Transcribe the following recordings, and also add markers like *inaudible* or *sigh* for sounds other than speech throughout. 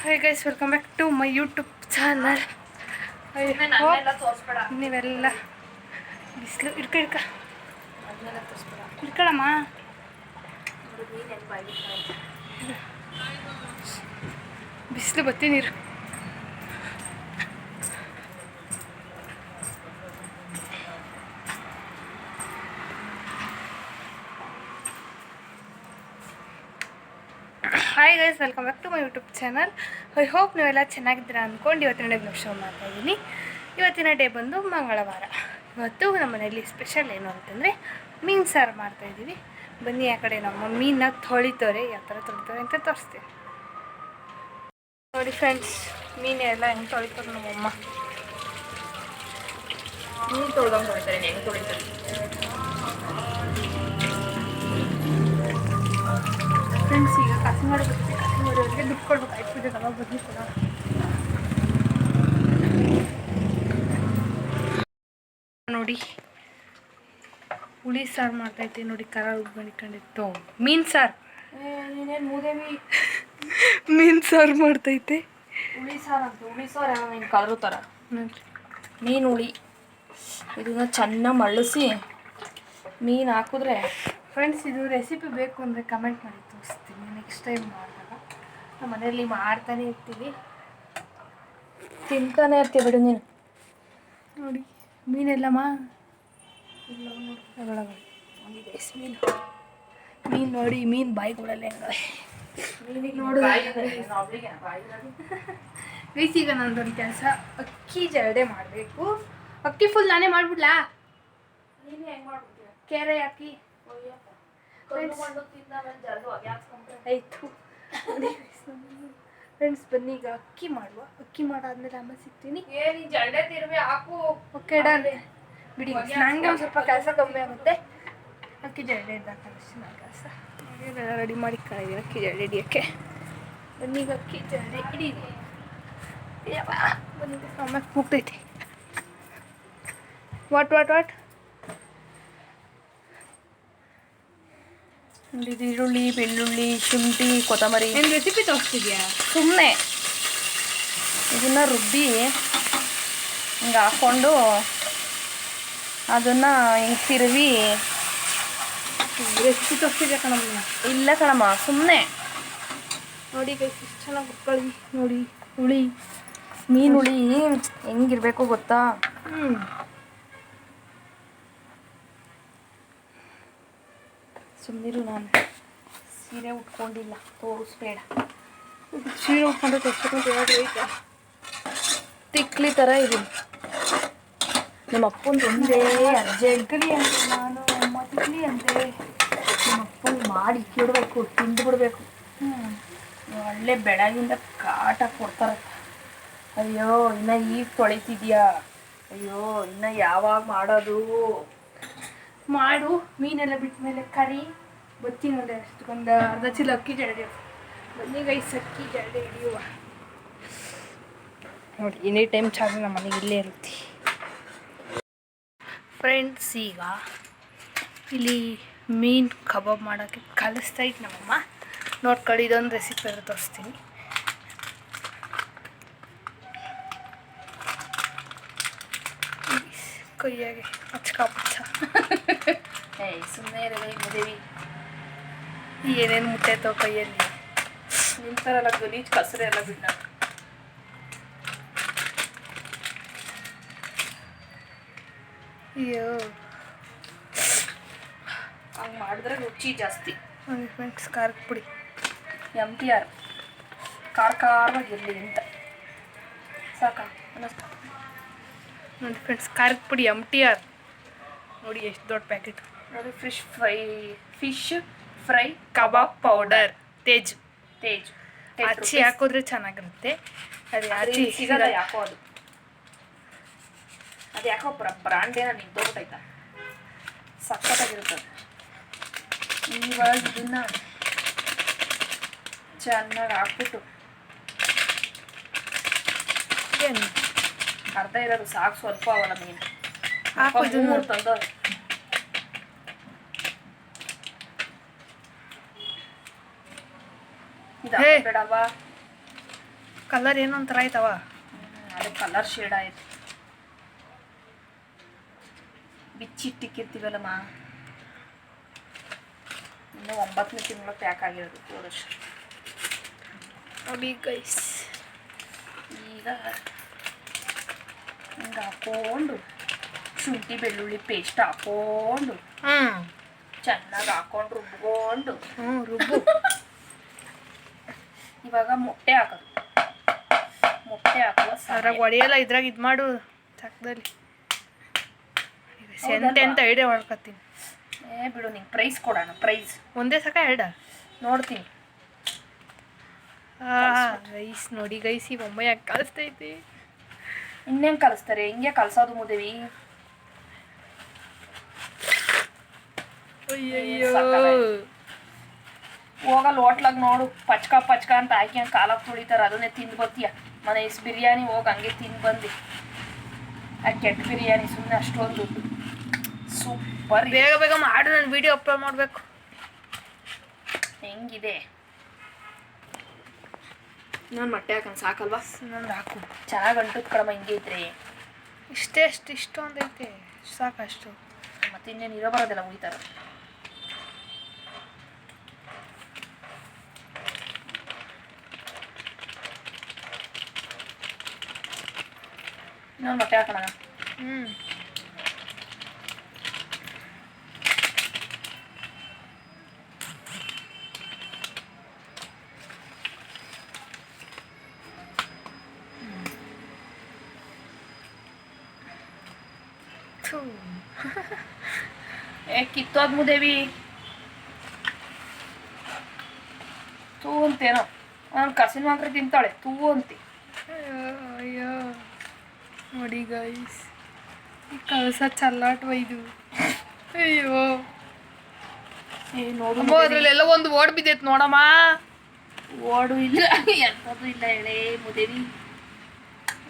Hi guys welcome back to my YouTube channel ನೀವೆಲ್ಲ ಬಿಸಿಲು ಇಡ್ಕ ಇಡ್ಕ ಇಡ್ಕೊಳಮ್ಮ ಬಿಸಿಲು ಬತ್ತಿ ನೀರು hi guys welcome back to my YouTube channel I hope ನೀವೆಲ್ಲ ಚೆನ್ನಾಗಿದ್ದೀರಾ ಅಂದ್ಕೊಂಡು ಇವತ್ತಿನ ಡೇ ಬ್ಲಾಗ್ ಶೋ ಮಾಡ್ತಾ ಇದ್ದೀನಿ ಇವತ್ತಿನ ಡೇ ಬಂದು ಮಂಗಳವಾರ. ಇವತ್ತು ನಮ್ಮ ಮನೆಯಲ್ಲಿ ಸ್ಪೆಷಲ್ ಏನು ಅಂತಂದರೆ ಮೀನು ಸಾರು ಮಾಡ್ತಾಯಿದ್ದೀವಿ ಬನ್ನಿ ಆ ಕಡೆ ನಮ್ಮ ಮೀನ ತೊಳಿತವ್ರೆ ಯಾವ ಥರ ತೊಳಿತಾರೆ ಅಂತ ತೋರಿಸ್ತೀವಿ ನೋಡಿ ಫ್ರೆಂಡ್ಸ್ ಮೀನು ಎಲ್ಲ ಹೆಂಗೆ ತೊಳಿತಾರೆ ನಮ್ಮಮ್ಮ. ಮೀನು ತೊಳ್ದಂಗೆ ತೊಳಿತಾರೆ ಹೆಂಗೆ ತೊಳಿತಾರೆ? ಫ್ರೆಂಡ್ಸ್ ದುಡ್ಡು ಕೊಡ್ಬೇಕು ಆಯ್ತು ಅವಾಗ ನೋಡಿ ಹುಳಿ ಸಾರು ಮಾಡ್ತೈತೆ ನೋಡಿ ಖರ ಉಗ್ಕೊಂಡಿತ್ತು ಮೀನು ಸಾರು. ನೀನೇನು ಮೂದೇವಿ *laughs* ಮೀನು ಸಾರು ಮಾಡ್ತೈತೆ ಹುಳಿ ಸಾರು ಅಂತ ಹುಳಿ ಸಾರು ಕಲರು ಥರ ಮೀನು ಹುಳಿ. ಇದನ್ನ ಚೆನ್ನಾಗಿ ಮಳ್ಳಿಸಿ ಮೀನು ಹಾಕಿದ್ರೆ ಫ್ರೆಂಡ್ಸ್ ಇದು ರೆಸಿಪಿ ಬೇಕು ಅಂದರೆ ಕಮೆಂಟ್ ಮಾಡಿ. ತೋರಿಸ್ತೀನಿ ನೆಕ್ಸ್ಟ್ ಟೈಮ್ ಮಾಡಿದಾಗ ನಮ್ಮ ಮನೆಯಲ್ಲಿ ಮಾಡ್ತಾನೆ ಇರ್ತೀವಿ. ತಿಂತಾನೆ ಇರ್ತೀಯ ಬಿಡು ನೀನು. ನೋಡಿ ಮೀನೆಲ್ಲಮ್ಮ? ಮೀನು. ಮೀನು ನೋಡಿ ಮೀನು ಬಾಯಿ ಕೊಡಲ್ಲ ಹೆಂಗ ನೋಡು. ಈಗ ನಂದೊಂದು ಕೆಲಸ. ಅಕ್ಕಿ ಜರಡೆ ಮಾಡಬೇಕು. ಅಕ್ಕಿ ಫುಲ್ ನಾನೇ ಮಾಡ್ಬಿಡ್ಲಾ? ಕೆರೆ ಹಾಕಿ. ಆಯಿತು. ಫ್ರೆಂಡ್ಸ್ ಬನ್ನಿ ಈಗ ಅಕ್ಕಿ ಮಾಡುವ. ಅಕ್ಕಿ ಮಾಡಾದ್ಮೇಲೆ ಅಮ್ಮ ಸಿಗ್ತೀನಿ. ಜಂಡೆ ಓಕೆ ಡನ್. ಬಿಡಿ ನನಗೆ ಒಂದು ಸ್ವಲ್ಪ ಕೆಲಸ ಕಮ್ಮಿ ಆಗುತ್ತೆ. ಅಕ್ಕಿ ಜರಡೆ ಇದ್ದಾಕಷ್ಟು ನನ್ನ ಕೆಲಸ. ರೆಡಿ ಮಾಡಿ ಕಳಿದೀನಿ ಅಕ್ಕಿ ಜರಡೆ ಹಿಡಿಯೋಕ್ಕೆ. ಬನ್ನಿ ಈಗ ಅಕ್ಕಿ ಜರಡೆ ಹಿಡೀರಿ ಬನ್ನಿ ಅಮ್ಮ ಮುಗ್ದೈತಿ ವಾಟ್ ವಾಟ್ ವಾಟ್ ಇದು ಈರುಳ್ಳಿ ಬೆಳ್ಳುಳ್ಳಿ ಶುಂಠಿ ಕೊತ್ತಂಬರಿ. ಏನು ರೆಸಿಪಿ ತೋರಿಸ್ತಿದ್ಯಾ? ಸುಮ್ಮನೆ ಇದನ್ನ ರುಬ್ಬಿ ಹಿಂಗೆ ಹಾಕ್ಕೊಂಡು ಅದನ್ನು ಹಿಂಗೆ ತಿರುವಿ. ರೆಸಿಪಿ ತೋರಿಸ್ತಿದ್ಯಾ ಕಣಮ್ಮ? ಇಲ್ಲ ಕಣಮ್ಮ ಸುಮ್ಮನೆ ನೋಡಿ ಎಷ್ಟು ಚೆನ್ನಾಗಿ ಕುತ್ಕೊಳ್ಳಿ ನೋಡಿ ಹುಳಿ. ಮೀನು ಹುಳಿ ಹೆಂಗಿರ್ಬೇಕು ಗೊತ್ತಾ? ಹ್ಞೂ ಸುಮ್ಮನಿರು ನಾನು. ಸೀರೆ ಉಟ್ಕೊಂಡಿಲ್ಲ, ತೋರಿಸ್ಬೇಡ. ಸೀರೆ ಉಟ್ಕೊಂಡು ಯಾವಾಗ ಐತಾ ತಿಕ್ಲಿ ಥರ ಇದ್ದೀನಿ ನಿಮ್ಮ ಅಪ್ಪಂದು ಒಂದೇ ಅರ್ಜೆಂಟ್ ತಿಕ್ಲಿ ಅಂತ ನಾನು, ಅಮ್ಮ ತಿಕ್ಲಿ ಅಂದೆ ನಿಮ್ಮ ಅಪ್ಪನ ಮಾಡಿ ಇಕ್ಕಿಡ್ಬೇಕು ತಿಂದುಬಿಡ್ಬೇಕು. ಒಳ್ಳೆ ಬೆಳಗಿಂದ ಕಾಟ ಕೊಡ್ತಾರ ಅಯ್ಯೋ, ಇನ್ನು ಈಗ ತೊಳಿತಿದ್ಯಾ? ಅಯ್ಯೋ, ಇನ್ನು ಯಾವಾಗ ಮಾಡೋದು? ಮಾಡು, ಮೀನೆಲ್ಲ ಬಿಟ್ಟ ಮೇಲೆ ಕರಿ. ಬತ್ತಿ ನೋಡಿ ಅಷ್ಟೊಂದು ಅರ್ಧ ಚೀಲ ಅಕ್ಕಿ ಜರಡಿ ಬನ್ನಿ ಗೈಸ್ ಅಕ್ಕಿ ಜರಡಿ ಹಿಡಿಯುವ. ನೋಡಿ ಎನಿ ಟೈಮ್ ಚಾರ್ಜ್ ನಮ್ಮ ಮನೆಗೆ ಇಲ್ಲೇ ಇರುತ್ತೆ. ಫ್ರೆಂಡ್ಸ್ ಈಗ ಇಲ್ಲಿ ಮೀನು ಕಬಾಬ್ ಮಾಡೋಕ್ಕೆ ಕಲಿಸ್ತಾ ಇತ್ತು ನಮ್ಮಮ್ಮ. ನೋಡ್ಕೊಳ್ಳಿ, ಇದೊಂದು ರೆಸಿಪಿ ಎಲ್ಲ ತೋರಿಸ್ತೀನಿ. ಕೈಯಾಗೆ ಅಚ್ಚ ಕಾಪಚ್ಚ ಏಯ್ ಸುಮ್ಮನೆ ಇರಲಿ ಮದುವೆ. ಏನೇನು ಮುಟ್ಟೈತೋ ಕೈಯಲ್ಲಿ ನಿಂತಾರಲ್ಲ ಗಲೀಜ್ ಕಸರೆ ಎಲ್ಲ ಬಿಡ್ನ. ಅಯ್ಯೋ. ಹಂಗೆ ಮಾಡಿದ್ರೆ ರುಚಿ ಜಾಸ್ತಿ. ಫ್ರೆಂಡ್ಸ್ ಖಾರದ ಪುಡಿ. M T R. ಖಾರ ಖಾರವಾಗಿರಲಿ ಅಂತ. ಸಾಕಾ? ನೋಡಿ ಫ್ರೆಂಡ್ಸ್ ಖಾರದ ಪುಡಿ ಎಂ ಟಿ ಆರ್. ನೋಡಿ ಎಷ್ಟು ದೊಡ್ಡ ಪ್ಯಾಕೆಟ್. ನೋಡಿ fish fry fish. Fry kebab powder. Tej. Tej. ಆಚೆ ಹಾಕೋದ್ರೆ ಚೆನ್ನಾಗಿರುತ್ತೆ. ಅದು ಆಚೆ ಸಿಗಲ್ಲ ಯಾಕೋ ಅದು. ಅದು ಯಾಕೋ ಬ್ರ ಬ್ರಾಂಡೇನ ನಿಂತೋಗ್ಬಿಟ್ಟೈತ ಸಖತ್ತಾಗಿರುತ್ತದೆ ಇವಾಗ ಇದನ್ನ ಚೆನ್ನಾಗಿ ಹಾಕ್ಬಿಟ್ಟು. ಏನು? ಅರ್ಧ ಇರೋದು ಸಾಕು ಸ್ವಲ್ಪ ಅವಲ್ಲ ಮೀನು ಹಾಕು ಇದನ್ನ. ಮೂರು ಹೇ. ಬೇಡವಾ? ಕಲರ್ ಏನೋ ಒಂಥರ ಆಯ್ತವ ಅದೇ ಕಲರ್ ಶೇಡ್ ಆಯ್ತು. ಬಿಚ್ಚಿಟ್ಟಿಕ್ಕಿರ್ತೀವಲ್ಲಮ್ಮ. ಇನ್ನು ಒಂಬತ್ತನೇ ತಿಂಗಳು ಪ್ಯಾಕ್ ಆಗಿರೋದು ಹೋದಷ್ಟು ಅಬಿ ಗೈಸ್ ಈಗ ಹಿಂಗೆ ಹಾಕೊಂಡು ಶುಂಠಿ ಬೆಳ್ಳುಳ್ಳಿ ಪೇಸ್ಟ್ ಹಾಕೊಂಡು ಹ್ಞೂ ಚೆನ್ನಾಗಿ ಹಾಕೊಂಡು ರುಬ್ಕೊಂಡು. ಹ್ಞೂ ರುಬ್ಬು. *laughs* ಇವಾಗ ಮೊಟ್ಟೆ ಹಾಕೋದು. ಮೊಟ್ಟೆ ಹಾಕುವ ಅದ್ರಾಗ ಒಡೆಯಲ್ಲ ಇದ್ರಾಗ ಇದು ಮಾಡು ಚಕ್ಕದಲ್ಲಿ ಸೆಂತೆ ಎಂತ ಅಂತ ಐಡಿಯಾ ಮಾಡ್ಕೊತೀನಿ. ಏ ಬಿಡು ನಿಂಗೆ ಪ್ರೈಸ್ ಕೊಡೋಣ ಪ್ರೈಸ್ ಒಂದೇ ಸಕ ಎರಡ? ನೋಡ್ತೀನಿ. ರೈಸ್ ನೋಡಿ ಗೈಸ್ ಈ ಬೊಮ್ಮೆ ಯಾಕೆ ಕಲಿಸ್ತೈತಿ ಇನ್ನೇನು ಕಲಿಸ್ತಾರೆ ಹಿಂಗೆ ಕಲ್ಸೋದು ಮುದೇವಿ. ಅಯ್ಯಯ್ಯೋ. ಹೋಗಲ್ಲ ಹೋಟ್ಲಾಗ ನೋಡು ಪಚ್ಕ ಪಚ್ಕ ಅಂತ ಹಾಕಿ ಕಾಲಕ್ಕೆ ತುಳಿತಾರೆ ಅದನ್ನೇ ತಿಂದು ಬತ್ತೀಯ ಮನೆ ಇಸ್ ಬಿರಿಯಾನಿ ಹೋಗಿ ಹಂಗೆ ತಿಂದು ಬಂದು. ಆ ಕೆಟ್ಟ ಬಿರಿಯಾನಿ ಸುಮ್ಮನೆ ಅಷ್ಟೊಂದು ದುಡ್ಡು ಸೂಪರ್ ಬೇಗ ಬೇಗ ಮಾಡಿ ನಾನು ವಿಡಿಯೋ ಅಪ್ಲೋಡ್ ಮಾಡಬೇಕು. ಹೆಂಗಿದೆ? ನಾನು ಮೊಟ್ಟೆ ಹಾಕೊಂಡು ಸಾಕಲ್ವಾ? ನಂದು ಹಾಕು. ಚೆನ್ನಾಗಿ ಅಂಟದ ಕಡಮ ಹಿಂಗೆ ಇದ್ರೆ. ಇಷ್ಟೇ ಅಷ್ಟು ಇಷ್ಟೊಂದೈತೆ ಸಾಕಷ್ಟು. ಮತ್ತೆ ಇನ್ನೇನು ಇರೋ ಬರೋದಿಲ್ಲ ಉಳಿತಾರ ಇನ್ನೊಂದು ಮೊಟ್ಟೆ ಹಾಕೋಣ ಹ್ಞೂ ಥೂ ಏ ಕಿತ್ತೋದ್ ಮುದೇವಿ ತೂ ಅಂತೇನೋ ನಾನು ಕಸಿನ ಮಾತ್ರ ತಿಂತಾಳೆ ತೂ ಅಂತಿ ಅಯ್ಯೋ ಅಯ್ಯೋ ನೋಡಿ ಗೈಸ್ ಈ ಕಳಸ ಚಲ್ಲಾಟವ ಇದು ಅಯ್ಯೋ. ಏ ನೋಡು ಅದ್ರಲ್ಲೆಲ್ಲ ಒಂದು ಓಡ್ ಬಿದ್ದೈತೆ ನೋಡಮ್ಮ. ಓಡು ಇಲ್ಲ ಎಂಥದ್ದು ಇಲ್ಲ ಹೇಳೇ ಮುದೇವಿ.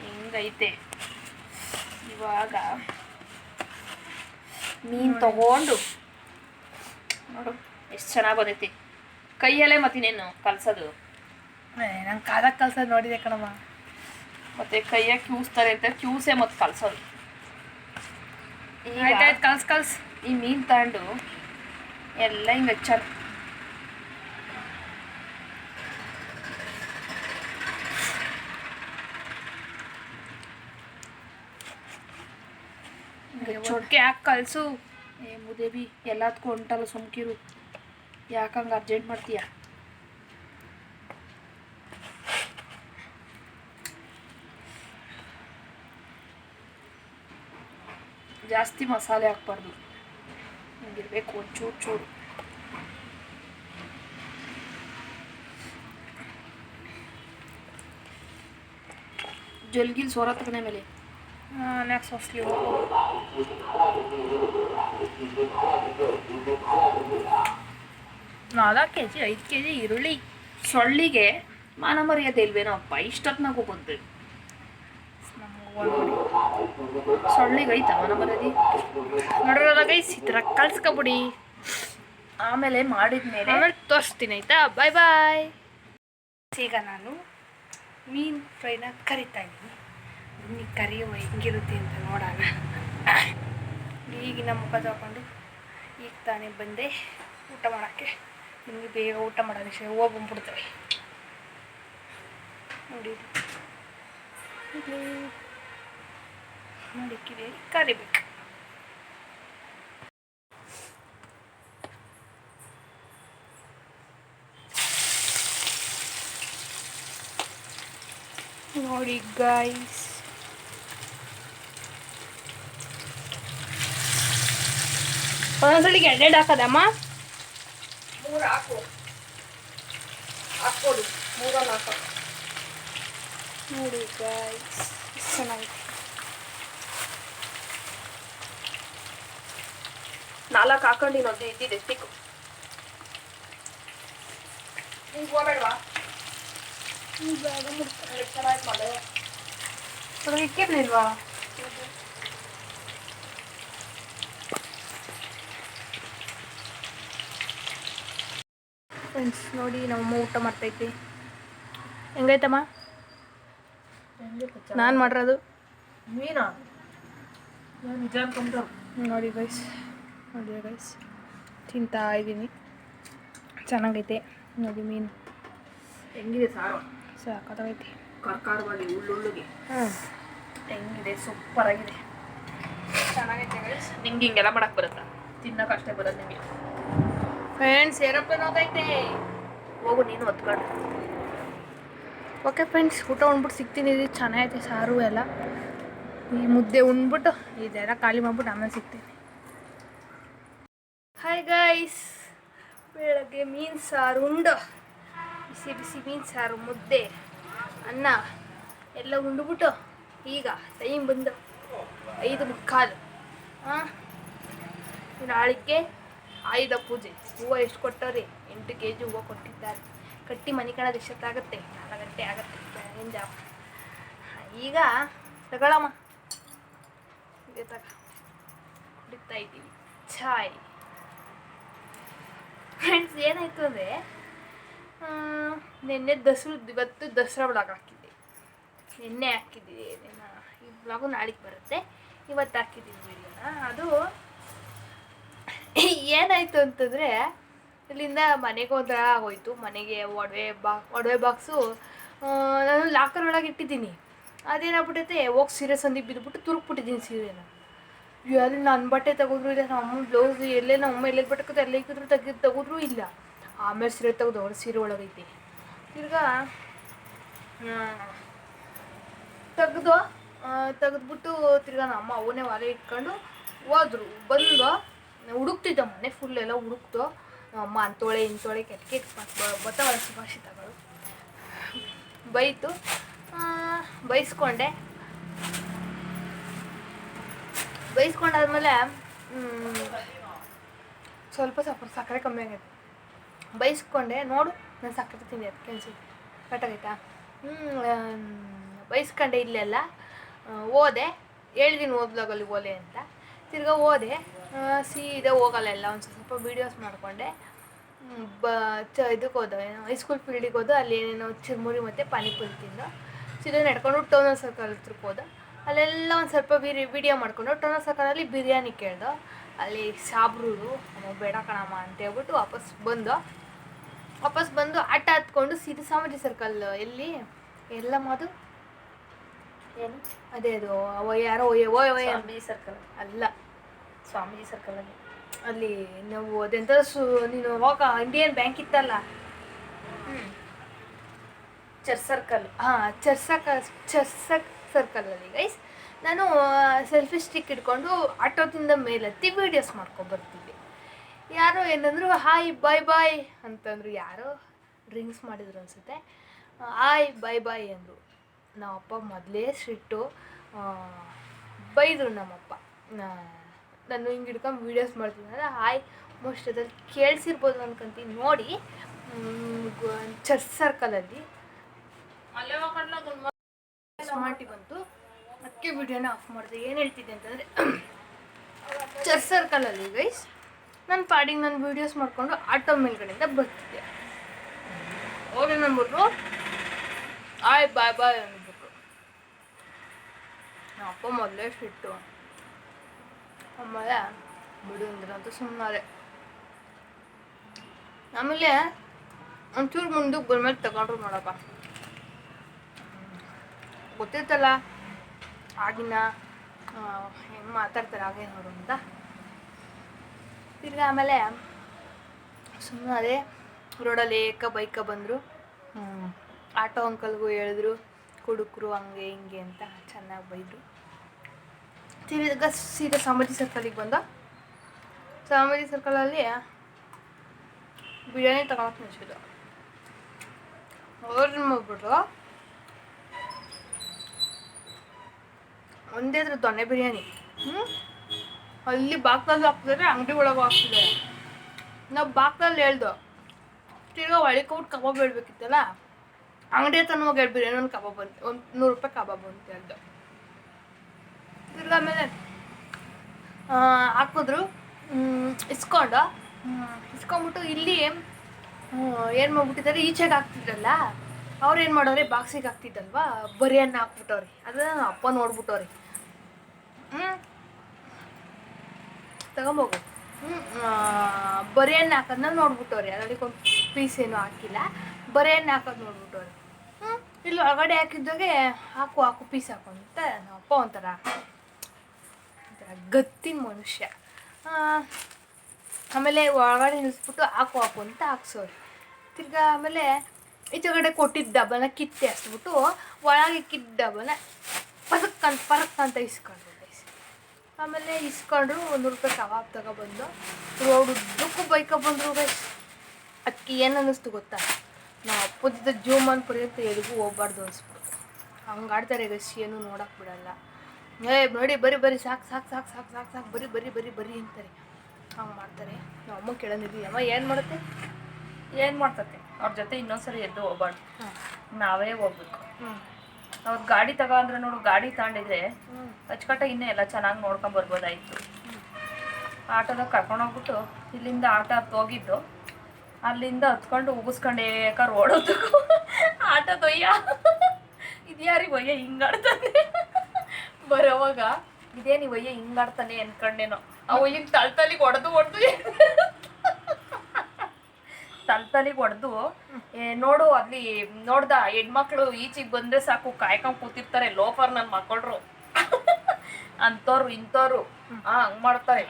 ಹೆಂಗೈತೆ. ಇವಾಗ ಮೀನು ತಗೊಂಡು. ನೋಡು ಎಷ್ಟು ಚೆನ್ನಾಗಿ ಬಂದೈತಿ. ಕೈಯಲ್ಲೇ ಮತ್ತಿನೇನು ಕಲ್ಸೋದು? ನಂಗೆ ಕಾದಾಗ ಕಲ್ಸೋದು ನೋಡಿದೆ ಕಣಮ್ಮ. ಮತ್ತೆ ಕೈಯಾಗ ಕ್ಯೂಸ್ತಾರೆ ಅಂತ ಕ್ಯೂಸೇ ಮತ್ತೆ ಕಲ್ಸೋದು ಈಗ ಆಯ್ತಾಯ್ತು ಕಲ್ಸ್ ಕಲ್ಸ್ ಈ ಮೀನು ತಗೊಂಡು ಎಲ್ಲ ಹಿಂಗೆ ಹಚ್ಚಾರ ಚೊಟ್ಕೆ ಹಾಕಿ ಕಲ್ಸು ಏ ಮುದೇವಿ ಎಲ್ಲದಕ್ಕೂ ಹೊಂಟಲ್ಲ ಸುಮ್ಕಿರು ಯಾಕಂಗೆ ಅರ್ಜೆಂಟ್ ಮಾಡ್ತೀಯ ಜಾಸ್ತಿ ಮಸಾಲೆ ಹಾಕ್ಬಾರ್ದು. ಹಿಂಗಿರ್ಬೇಕು ಒಂಚೂರು ಚೂರು. ಜಲ್ಗಿಲ್ ಸೋರ ತಗನೆ ಮೇಲೆ ನೆಕ್ಸ್ಟ್ ಹೊಸ್ಲಿ ನಾಲ್ಕು ಕೆ ಜಿ ಐದು ಕೆ ಜಿ ಈರುಳ್ಳಿ. ಸೊಳ್ಳಿಗೆ ಮಾನ ಮರ್ಯಾದೆ ಇಲ್ವೇನೋ ಅಪ್ಪ ಇಷ್ಟೊತ್ನಾಗೂ ಬಂದು ಸೊಳ್ಳಿಗೆ ಐತಾ ಮಾನ ಮರ್ಯಾದೆ ನೋಡ್ರಲ್ಲ ಗೈಸ್ ಈ ಥರ ಕಲ್ಸ್ಕೊಬಿಡಿ ಆಮೇಲೆ ಮಾಡಿದ್ಮೇಲೆ ಆಮೇಲೆ ತೋರಿಸ್ತೀನಿ ಆಯ್ತಾ? ಬಾಯ್ ಬಾಯ್ ಈಗ ನಾನು ಮೀನು ಫ್ರೈನ ಕರಿತಾ ಇದ್ದೀನಿ. ಬನ್ನಿ ಕರಿಯುವ ಹೆಂಗಿರುತ್ತೆ ಅಂತ ನೋಡೋಣ. ಈಗಿನ ಮುಖ ತಗೊಂಡು ಈಗ ತಾನೇ ಬಂದೆ ಊಟ ಮಾಡೋಕ್ಕೆ. ನಿಮಗೆ ಬೇಗ ಊಟ ಮಾಡೋ ವಿಷಯ ಹೋಗಿ ನೋಡಿ. ಇಲ್ಲಿ ನೋಡಿಕ್ಕಿದೆ ಕರಿಬೇಕು ನೋಡಿ ಗಾಯ್ಸ್ ಒಂದೊಂದ್ಸಲಿಗೆ ಎರಡೆರಡು ಹಾಕೋದಮ್ಮ ಮೂರು ಹಾಕು ಹಾಕ್ಕೊಡು ಮೂರಲ್ಲಿ ಹಾಕೋ ನೋಡಿ ಗಾಯ್ಸ್ ಚೆನ್ನಾಗಿದೆ ನಾಲ್ಕು ಹಾಕೊಂಡು ಇನ್ನೊಂದು ಇದ್ದಿದೆ ಸ್ಟಿಕ್ ನಿಂಗೆ ಹೋಗ್ಬೇಡವಾ ಇಕ್ಕಿರ್ಲಿಲ್ವಾ ಫ್ರೆಂಡ್ಸ್ ನೋಡಿ ನಮ್ಮಮ್ಮ ಊಟ ಮಾಡ್ತೈತಿ. ಹೆಂಗೈತಮ್ಮ? ನಾನು ಮಾಡಿರೋದು. ಮೀನಾ ನೋಡಿ ಗೈಸ್ ನೋಡಿ ಗೈಸ್ ತಿಂತಾ ಇದ್ದೀನಿ. ಚೆನ್ನಾಗೈತೆ. ನೋಡಿ ಮೀನು. ಹೆಂಗಿದೆ ಸಾರು? ಸಾಕಾಗೈತೆ. ಕರ್ಕಾರವಾಗಿ ಉಳ್ಳುಳ್ಳುಗೆ. ಹ್ಞೂ ಹೆಂಗಿದೆ? ಸೂಪರ್ ಆಗಿದೆ. ಚೆನ್ನಾಗೈತೆ ಗೈಸ್ ನಿಂಗೆ ಹಿಂಗೆಲ್ಲ ಮಾಡಕ್ಕೆ ಬರುತ್ತಾ? ತಿನ್ನಕ್ಕೆ ಅಷ್ಟೇ ಬರೋದು ನಿಮಗೆ. ಫ್ರೆಂಡ್ಸ್ ಏರೋಪ್ಲೇನ್ ಹೋಗೈತೆ. ಹೋಗು ನೀನು ಹೊತ್ಕೊಂಡು. ಓಕೆ ಫ್ರೆಂಡ್ಸ್ ಊಟ ಉಣ್ಬಿಟ್ಟು ಸಿಗ್ತೀನಿ. ಇದು ಚೆನ್ನಾಗೈತೆ ಸಾರು ಎಲ್ಲ. ಈ ಮುದ್ದೆ ಉಣ್ಬಿಟ್ಟು ಇದೆಲ್ಲ ಖಾಲಿ ಮಾಡ್ಬಿಟ್ಟು ಆಮೇಲೆ ಸಿಗ್ತೀನಿ. ಹಾಯ್ ಗೈಸ್ ಬೆಳಗ್ಗೆ ಮೀನು ಸಾರು ಉಂಡು. ಬಿಸಿ ಬಿಸಿ ಮೀನು ಸಾರು ಮುದ್ದೆ. ಅನ್ನ ಎಲ್ಲ ಉಂಡುಬಿಟ್ಟು ಈಗ ಟೈಮ್ ಬಂದು ಐದು ಮುಕ್ಕಾಲು. ಹಾಂ ನಾಳಿಗೆ ಆಯುಧ ಪೂಜೆ. ಹೂವು ಎಷ್ಟು ಕೊಟ್ಟವ್ರಿ? ಎಂಟು ಕೆ ಜಿ ಹೂವು ಕೊಟ್ಟಿದ್ದಾರೆ. ಕಟ್ಟಿ ಮನೆ ಕಣದ ಎಷ್ಟೊತ್ತಾಗುತ್ತೆ? ನಾಲ್ಕು ಗಂಟೆ ಆಗುತ್ತೆ. ಬೆಳಗಿನ ಜಾವ? ಈಗ ತಗ. ಕುಡಿತಾ ಇದ್ದೀವಿ. ಚಾಯ್. ಏನಾಯಿತು ಅಂದರೆ ನಿನ್ನೆ ದಸರಾ ಇವತ್ತು ದಸರಾ ಬ್ಲಾಗ್ ಹಾಕಿದ್ದೆ. ನಿನ್ನೆ ಹಾಕಿದ್ದೀವಿ ಈ ಬ್ಲಾಗು ನಾಳೆಗೆ ಬರುತ್ತೆ. ಇವತ್ತು ಹಾಕಿದ್ದೀನಿ ವಿಡಿಯೋನ ಅದು ಏನಾಯಿತು ಅಂತಂದರೆ, ಇಲ್ಲಿಂದ ಮನೆಗೆ ಒಂಥರ ಆಗೋಯ್ತು. ಮನೆಗೆ ಒಡವೆ ಬಾ, ಒಡವೆ ಬಾಕ್ಸು ನಾನು ಲಾಕರ್ ಒಳಗೆ ಇಟ್ಟಿದ್ದೀನಿ. ಅದೇನಾಗ್ಬಿಟ್ಟೈತೆ ಹೋಗಿ ಸೀರೆ ಸಂದಿಗೆ ಬಿದ್ದುಬಿಟ್ಟು ತುರುಕ್ಬಿಟ್ಟಿದ್ದೀನಿ ಸೀರೆನ. ಅಲ್ಲಿ ನನ್ನ ಬಟ್ಟೆ ತೆಗೆದ್ರು ಇಲ್ಲ ನಮ್ಮ ಬ್ಲೌಸ್ ಎಲ್ಲೇ ನಮ್ಮ ಎಲ್ಲೇ ಬಟ್ಟೆ ಎಲ್ಲ ಇಕ್ಕಿದ್ರು ತೆಗೆದು ತೆಗೆದ್ರು ಇಲ್ಲ. ಆಮೇಲೆ ಸೀರೆ ತೆಗೆದು ಅವ್ರ ಸೀರೆ ಒಳಗೈತಿ ತಿರ್ಗಾ ತೆಗ್ದು ತೆಗೆದ್ಬಿಟ್ಟು ತಿರ್ಗಾ ನಮ್ಮ ಅವನೇ ಒಲೆ ಇಟ್ಕೊಂಡು ಹೋದ್ರು. ಬಂದು, ಹುಡುಕ್ತಿದ್ದ ಮನೆ ಫುಲ್ ಎಲ್ಲ ಹುಡುಕ್ತು ಅಮ್ಮ ಅಂತೋಳೆ, ಇಂತೋಳೆ ಕೆಟ್ಟ ಕೆಟ್ಟ ಬತ್ತವಳ ಸುಭಾಷಿತಗಳು ಬೈತು ಬೈಸ್ಕೊಂಡೆ. ಬೈಸ್ಕೊಂಡಾದ್ಮೇಲೆ ಮ್, ಸ್ವಲ್ಪ ಸ್ವಲ್ಪ ಸಕ್ಕರೆ ಕಮ್ಮಿ ಆಗೈತೆ. ಬೈಸ್ಕೊಂಡೆ ನೋಡು ನಾನು ಸಕ್ಕರೆ ತಿಂದೆ ಅದಕ್ಕೆ ಕೆಲ್ಸಿ ಕಟ್ಟಾಗೈತಾ ಹ್ಞೂ ಬೈಸ್ಕೊಂಡೆ ಇಲ್ಲೆಲ್ಲ. ಓದೆ ಹೇಳಿದ್ದೀನಿ ಹೇಳ್ದಿನಿ ಓದ್ಲಾಗಲ್ಲಿ ಓಲೆ ಅಂತ. ತಿರ್ಗಾ ಓದೆ ಸೀದಾ ಹೋಗಲ್ಲ ಎಲ್ಲ ಒಂದು ಸ್ವಲ್ಪ ವೀಡಿಯೋಸ್ ಮಾಡಿಕೊಂಡೆ. ಬ ಚ ಇದಕ್ಕೆ ಹೋದ ಏನೋ ಹೈಸ್ಕೂಲ್ ಫೀಲ್ಡಿಗೆ ಹೋದ ಅಲ್ಲಿ ಏನೇನೋ ಚಿರ್ಮುರಿ ಮತ್ತು ಪಾನಿಪುರಿ ತಿಂದು. ಸೀದಾ ನಡ್ಕೊಂಡು ಟೌನ್ ಸರ್ಕಲ್ ಹತ್ರಕ್ಕೆ ಹೋದ. ಅಲ್ಲೆಲ್ಲ ಒಂದು ಸ್ವಲ್ಪ ಬಿರಿ ವಿಡಿಯೋ ಮಾಡಿಕೊಂಡು ಟೋನರ್ ಸರ್ಕಲಲ್ಲಿ ಬಿರಿಯಾನಿ ಕೇಳ್ದು. ಅಲ್ಲಿ ಸಾಬ್ರೂರು ಬೇಡ ಕಣಮ್ಮ ಅಂತ ಹೇಳ್ಬಿಟ್ಟು ವಾಪಸ್ ಬಂದು. ವಾಪಸ್ ಬಂದು ಆಟ ಹತ್ಕೊಂಡು ಸೀದಾ ಸಾಮಾಜಿ ಸರ್ಕಲ್ ಎಲ್ಲಿ ಎಲ್ಲ ಮಾದು ಏನು? ಅದೇ ಅದು ಯಾರೋ ಸರ್ಕಲ್ ಅಲ್ಲ. ಸ್ವಾಮೀಜಿ ಸರ್ಕಲ್ ಅಲ್ಲಿ. ಅಲ್ಲಿ ನಾವು ಅದೆಂತ ಸು ನೀನು ಹೋಗ ಇಂಡಿಯನ್ ಬ್ಯಾಂಕ್ ಇತ್ತಲ್ಲ? ಚರ್ಚ್ ಸರ್ಕಲ್ ಹಾಂ ಚರ್ಸಕ ಚರ್ಸಕ್ ಸರ್ಕಲಲ್ಲಿ ಗೈಸ್ ನಾನು ಸೆಲ್ಫಿ ಸ್ಟಿಕ್ ಇಟ್ಕೊಂಡು ಆಟೋದಿಂದ ಮೇಲೆತ್ತಿ ವೀಡಿಯೋಸ್ ಬರ್ತಿದ್ದೆ ಯಾರೋ ಏನಂದ್ರು ಹಾಯ್ ಬಾಯ್ ಬಾಯ್ ಅಂತಂದ್ರು, ಯಾರೋ ಡ್ರಿಂಕ್ಸ್ ಮಾಡಿದ್ರು ಅನ್ಸುತ್ತೆ. ಹಾಯ್ ಬಾಯ್ ಬಾಯ್ ಅಂದರು. ನಮ್ಮಪ್ಪ ಮೊದಲೇ ಸಿಟ್ಟು ಬೈದರು ನಮ್ಮಪ್ಪ. ನಾನು ಹಿಂಗೆ ಹಿಡ್ಕೊಂಡು ವೀಡಿಯೋಸ್ ಮಾಡ್ತೀನಿ ಹಾಯ್ ಮೋಸ್ಟ್ ಅದ್ರಲ್ಲಿ ಕೇಳಿಸಿರ್ಬೋದು ಅನ್ಕೊಂತೀನಿ. ನೋಡಿ ಚರ್ಚ್ ಸರ್ಕಲಲ್ಲಿ ಸ್ಮಾರ್ಟಿ ಬಂತು. ಅದಕ್ಕೆ ವಿಡಿಯೋನ ಆಫ್ ಮಾಡಿದೆ. ಏನು ಹೇಳ್ತಿದ್ದೆ ಅಂತಂದರೆ ಚರ್ಚ್ *clears throat* ಸರ್ಕಲಲ್ಲಿ ಗೈಸ್ ನನ್ನ ಪಾಡಿಗೆ ನಾನು ವೀಡಿಯೋಸ್ ಮಾಡಿಕೊಂಡು ಆಟೋ ಮೇಲ್ಗಡೆಯಿಂದ ಬರ್ತಿದ್ದೆ. ಹೋಗಿ ಅಂದ್ಬಿಟ್ರು ಆಯ್ ಬಾಯ್ ಬಾಯ್ ಅಂದ್ಬಿಟ್ರು. ನಮ್ಮ ಅಪ್ಪ ಮೊದಲೇ ಸಿಟ್ಟು ಆಮೇಲೆ, ಬಿಡು ಅಂತ ಸುಮ್ಮನೆ ಆಮೇಲೆ ಒಂಚೂರು ಮುಂದಕ್ಕೆ ಬಂದ್ಮೇಲೆ ತಗೊಂಡ್ರು ನೋಡಪ್ಪ. ಗೊತ್ತಿರ್ತಲ್ಲ? ಆಗಿನ ಹೆಂಗೆ ಮಾತಾಡ್ತಾರೆ ಆಗೇನವರು ಅಂತ. ತಿರ್ಗಿ ಆಮೇಲೆ ಸುಮ್ಮನೆ ಅದೇ ರೋಡಲ್ಲಿ ಏಕ ಬೈಕ ಬಂದರು. ಆಟೋ ಅಂಕಲ್ಗೂ ಹೇಳಿದ್ರು ಕುಡುಕರು ಹಂಗೆ ಹಿಂಗೆ ಅಂತ ಚೆನ್ನಾಗಿ ಬೈದರು. ತಿರ್ಗ ಸೀದಾ ಸಾಮಾಜಿ ಸರ್ಕಲಿಗೆ ಬಂದ. ಸಾಮಾಜಿ ಸರ್ಕಲಲ್ಲಿ ಬಿರಿಯಾನಿ ತಗೊಳಕ್ಕೆ ನಿಲ್ಸಿದ್ರು. ಅವ್ರು ಮಾಡ್ಬಿಟ್ರು? ಒಂದೇ ಅದ್ರ ದೊಣ್ಣೆ ಬಿರಿಯಾನಿ. ಹ್ಞೂ ಅಲ್ಲಿ ಬಾಕ್ಲಲ್ಲಿ ಹಾಕ್ತಿದ್ರೆ, ಅಂಗಡಿ ಒಳಗೆ ಹಾಕ್ತಿದ್ದಾರೆ ನಾವು ಬಾಕ್ಲಲ್ಲಿ ಹೇಳ್ದು, ತಿರ್ಗಾ ಒಳಗೆ ಕೊಟ್ಟು ಕಬಾಬ್ ಹೇಳ್ಬೇಕಿತ್ತಲ್ಲ ಅಂಗಡಿ ಹತ್ರ ಹೋಗಿ ಬಿರಿಯಾನಿ ಒಂದು ಕಬಾಬ್ ಅಂತ, ಒಂದು ನೂರು ರೂಪಾಯಿ ಕಬಾಬ್ ಅಂತ ಹೇಳ್ದು. ತಿರ್ಗಾ ಆಮೇಲೆ ಹಾಕಿದ್ರು ಇಸ್ಕೊಂಡು ಇಸ್ಕೊಂಡ್ಬಿಟ್ಟು ಇಲ್ಲಿ ಏನು ಮಾಡ್ಬಿಟ್ಟಿದ್ದಾರೆ, ಈಚೆಗೆ ಹಾಕ್ತಿದ್ರಲ್ಲ, ಅವ್ರು ಏನು ಮಾಡೋರಿ, ಬಾಕ್ಸಿಗೆ ಹಾಕ್ತಿದ್ದಲ್ವಾ ಬರಿಯಾನ ಹಾಕ್ಬಿಟ್ಟವ್ರಿ, ಅದನ್ನ ಅಪ್ಪ ನೋಡ್ಬಿಟ್ಟವ್ರಿ. ತಗೊಂಬೋಗು ಬರೀ ಹಣ್ಣು ಹಾಕೋದನ್ನ ನೋಡ್ಬಿಟ್ಟವ್ರಿ. ಅದಕ್ಕೆ ಒಂದು ಪೀಸ್ ಏನು ಹಾಕಿಲ್ಲ. ಬರೀ ಹಣ್ಣು ಹಾಕೋದು ನೋಡ್ಬಿಟ್ಟವ್ರಿ. ಇಲ್ಲಿ ಒಳಗಡೆ ಹಾಕಿದ್ದಾಗೆ ಹಾಕು ಹಾಕು ಪೀಸ್ ಹಾಕು ಅಂತ ನಮ್ಮ ಅಪ್ಪ ಒಂಥರ ಗತ್ತಿನ ಮನುಷ್ಯ. ಆಮೇಲೆ ಒಳಗಡೆ ನಿಲ್ಸ್ಬಿಟ್ಟು ಹಾಕು ಹಾಕು ಅಂತ ಹಾಕ್ಸೋರು. ತಿರ್ಗಾ ಆಮೇಲೆ ಈಚೆಗಡೆ ಕೊಟ್ಟಿದ್ದ ಡಬ್ಬನ ಕಿತ್ತೆ ಹಸ್ಬಿಟ್ಟು ಒಳಗೆ ಕಿದ್ದ ಡಬ್ಬನ ಪದಕ್ ಅಂತ ಪರಕ್. ಆಮೇಲೆ ಇಸ್ಕೊಂಡ್ರು ಒಂದು ರೂಪಾಯಿ ಕಬಾಬ್ ತಗೊಬಂದು. ರೋಡ್ ಉದ್ದಕ್ಕೂ ಬೈಕ ಬಂದರು ಗೈಸ್. ಅದಕ್ಕೆ ಏನು ಅನ್ನಿಸ್ತು ಗೊತ್ತಾ? ನಾವು ಅಪ್ಪದ ಜೂಮನ್ ಪರ್ಯಂತ ಎಲ್ಲಿಗೂ ಹೋಗ್ಬಾರ್ದು ಅನಿಸ್ಬಿಡ್ತು. ಹಂಗೆ ಆಡ್ತಾರೆ ಗೈಸ್ ಏನು ನೋಡೋಕೆ ಬಿಡಲ್ಲ. ಏ ನೋಡಿ ಬರಿ ಬರಿ ಸಾಕು ಸಾಕು ಸಾಕು ಸಾಕು ಸಾಕು ಸಾಕು ಬರೀ ಬರೀ ಬರಿ ಬರಿ ಅಂತಾರೆ. ಹಂಗೆ ಮಾಡ್ತಾರೆ. ನಮ್ಮ ಅಮ್ಮ ಕೇಳೋದಿದ್ವಿ ಅಮ್ಮ ಏನು ಮಾಡುತ್ತೆ? ಏನು ಮಾಡ್ತತೆ? ಅವ್ರ ಜೊತೆ ಇನ್ನೊಂದ್ಸರಿ ಎದ್ದು ಹೋಗ್ಬಾರ್ದು. ನಾವೇ ಹೋಗ್ಬೇಕು. ಹ್ಞೂ ಅವ್ರ ಗಾಡಿ ತಗೋ ಅಂದ್ರೆ ನೋಡು ಗಾಡಿ ತಗೊಂಡಿದ್ರೆ ಅಚ್ಚುಕಟ್ಟ ಇನ್ನೂ ಎಲ್ಲ ಚೆನ್ನಾಗಿ ನೋಡ್ಕೊಂಡ್ ಬರ್ಬೋದಾಯ್ತು. ಆಟೋದಾಗ ಕರ್ಕೊಂಡೋಗ್ಬಿಟ್ಟು ಇಲ್ಲಿಂದ ಆಟೋ ಹತ್ತೋಗಿದ್ದು ಅಲ್ಲಿಂದ ಹತ್ಕೊಂಡು ಉಗಿಸ್ಕೊಂಡು ಓಡೋದು ಆಟೋ ದೊಯ್ಯ ಇದ್ಯಾರಿಗೆ ಒಯ್ಯ ಹಿಂಗಾಡ್ತಾನೆ ಬರೋವಾಗ ಇದೇನಿ ಒಯ್ಯ ಹಿಂಗಾಡ್ತಾನೆ ಅನ್ಕೊಂಡೇನೋ. ಆ ಒಯ್ಯಂಗ್ ತಳ್ತಲಿಗೆ ಹೊಡೆದು ಹೊಡೆದು. ತಲ್ತಲಿಗೆ ಹೊಡೆದು ನೋಡು ಅಲ್ಲಿ ನೋಡ್ದ ಹೆಣ್ಮಕ್ಳು ಈಚಿಗೆ ಬಂದ್ರೆ ಸಾಕು ಕಾಯ್ಕೊಂಡ್ ಕೂತಿರ್ತಾರೆ ಲೋಫರ್ ನನ್ ಮಕ್ಕಳ್ರು ಅಂತವ್ರು ಇಂಥವ್ರು ಆ ಹಂಗ್ ಮಾಡ್ತಾರೆ.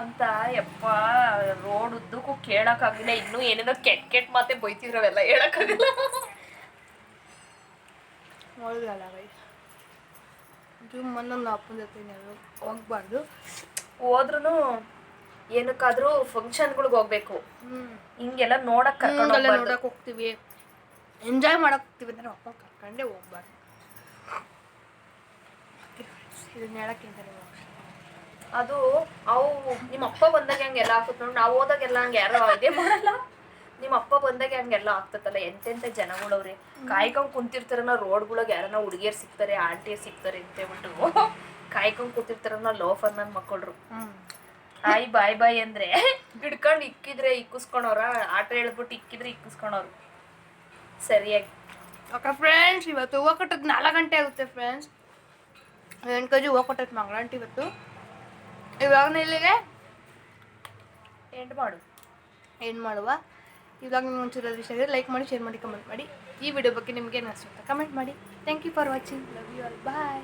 ಅಂತ ಯಪ್ಪ ರೋಡ್ ಉದ್ದಕ್ಕೂ ಕೇಳಕ್ಕಾಗಿಲ್ಲ ಇನ್ನೂ ಏನೇನೋ ಕೆಟ್ಟ ಕೆಟ್ಟ ಮಾತೆ ಬೈತಿದ್ರವೆಲ್ಲ ಹೇಳಕ್ಕಾಗಲ್ಲ ರೈ. ಜೂಮ್ ನನ್ನ ಅಪ್ಪನ ಜೊತೆ ಹೋಗ್ಬಾರ್ದು. ಹೋದ್ರೂ ಏನಕ್ಕಾದ್ರೂ ಫಂಕ್ಷನ್ಗಳಿಗೆ ಹೋಗ್ಬೇಕು. ಹಿಂಗೆಲ್ಲ ನೋಡಕ್ ಕರ್ಕೊಂಡು ನೋಡಕ್ ಹೋಗ್ತೀವಿ. ಎಂಜಾಯ್ ಮಾಡಕ್ ಹೋಗ್ತೀವಿ ಅಂದ್ರೆ ಅಪ್ಪ ಕರ್ಕೊಂಡೇ ಹೋಗ್ಬಾರ್ದು. ಇದನ್ನ ಹೇಳಕ್ಕಿಂತ ಅದು ಅವು ನಿಮ್ಮ ಅಪ್ಪ ಬಂದಾಗ ಹಂಗೆಲ್ಲ ಆಗ್ತದ ನೋಡಿ. ನಾವು ಹೋದಾಗೆಲ್ಲ ಹಂಗೆ ಯಾರೋ ಇದೇ ಮಾಡಲ್ಲ. ನಿಮ್ಮ ಅಪ್ಪ ಬಂದಾಗ ಹಂಗೆಲ್ಲ ಆಗ್ತತಲ್ಲ ಎಂತೆಂತ ಜನಗಳವ್ರಿ. ಕಾಯ್ಕೊಂಡ್ ಕುಂತಿರ್ತಾರನ ರೋಡ್ಗಳಿಗೆ ಯಾರನ್ನ ಹುಡುಗಿಯರ್ ಸಿಗ್ತಾರೆ ಆಂಟಿಯರ್ ಸಿಗ್ತಾರೆ ಅಂತ ಹೇಳ್ಬಿಟ್ಟು ಕಾಯ್ಕೊಂಡ್ ಕೂತಿರ್ತಾರನ ಲೋಫರ್ ನನ್ನ ಮಕ್ಕಳ್ರು ಆಯ್ ಬಾಯ್ ಬಾಯ್ ಅಂದ್ರೆ ಬಿಡ್ಕೊಂಡ್ ಇಕ್ಕಿದ್ರೆ ಇಕ್ಕಿಸ್ಕೊಂಡವ್ರ ಆಟ ಹೇಳ್ಬಿಟ್ಟು ಇಕ್ಕಿದ್ರೆ ಇಕ್ಕಿಸ್ಕೊಂಡವ್ರು ಸರಿಯಾಗಿ. ಓಕೆ ಫ್ರೆಂಡ್ಸ್ ಇವತ್ತು ಹೂವು ಕಟ್ಟೋದು ನಾಲ್ಕು ಗಂಟೆ ಆಗುತ್ತೆ ಫ್ರೆಂಡ್ಸ್ ಎಂಟು ಕೆ ಜಿ ಹೂವು ಕೊಟ್ಟೈತೆ ಮಂಗಳಂಟಿ ಇವತ್ತು. ಇವಾಗ ಇಲ್ಲಿಗೆ ಎಂಟು ಮಾಡು. ಏನು ಮಾಡುವ. ಇವಾಗ ನಿಮ್ಗೆ ಒಂಚೂರು ವಿಷಯ ಇದ್ದರೆ ಲೈಕ್ ಮಾಡಿ ಶೇರ್ ಮಾಡಿ ಕಮೆಂಟ್ ಮಾಡಿ. ಈ ವಿಡಿಯೋ ಬಗ್ಗೆ ನಿಮಗೆ ಏನು ಅನಿಸುತ್ತೆ? ಕಮೆಂಟ್ ಮಾಡಿ. Thank you for watching love you all bye